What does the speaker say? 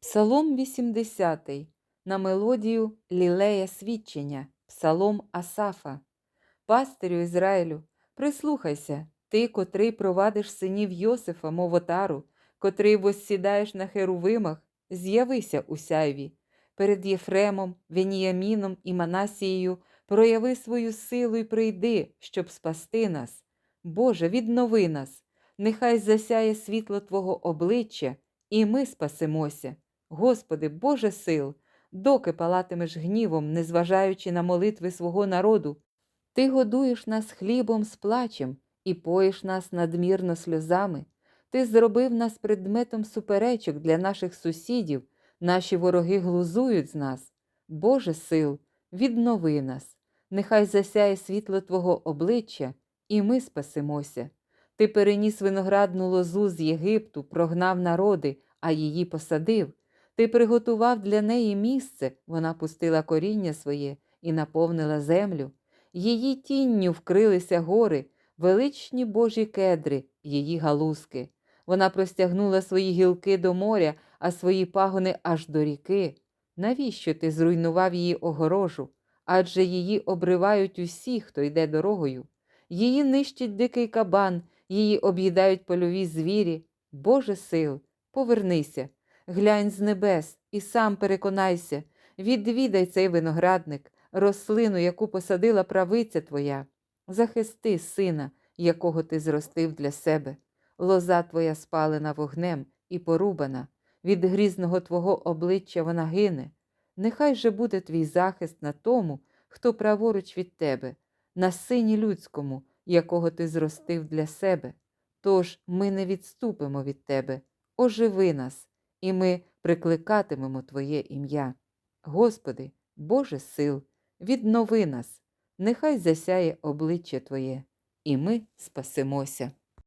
Псалом 80 на мелодію Лілея свідчення, Псалом Асафа. Пастирю Ізраїлю, прислухайся, ти, котрий провадиш синів Йосифа, мов отару, котрий воссідаєш на херувимах, з'явися у сяйві. Перед Єфремом, Веніяміном і Манасією прояви свою силу і прийди, щоб спасти нас. Боже, віднови нас, нехай засяє світло Твого обличчя, і ми спасемося. Господи, Боже сил, доки палатимеш гнівом, незважаючи на молитви свого народу, Ти годуєш нас хлібом з плачем і поїш нас надмірно сльозами. Ти зробив нас предметом суперечок для наших сусідів, наші вороги глузують з нас. Боже сил, віднови нас, нехай засяє світло Твого обличчя, і ми спасемося. Ти переніс виноградну лозу з Єгипту, прогнав народи, а її посадив. Ти приготував для неї місце, вона пустила коріння своє і наповнила землю. Її тінню вкрилися гори, величні божі кедри, її галузки. Вона простягнула свої гілки до моря, а свої пагони аж до ріки. Навіщо ти зруйнував її огорожу? Адже її обривають усі, хто йде дорогою. Її нищить дикий кабан, її об'їдають польові звірі. Боже сил, повернися, глянь з небес і сам переконайся, відвідай цей виноградник, рослину, яку посадила правиця твоя. Захисти сина, якого ти зростив для себе. Лоза твоя спалена вогнем і порубана, від грізного твого обличчя вона гине. Нехай же буде твій захист на тому, хто праворуч від тебе, на сині людському, якого ти зростив для себе. Тож ми не відступимо від тебе, оживи нас, і ми прикликатимемо Твоє ім'я. Господи, Боже сил, віднови нас, нехай засяє обличчя Твоє, і ми спасемося.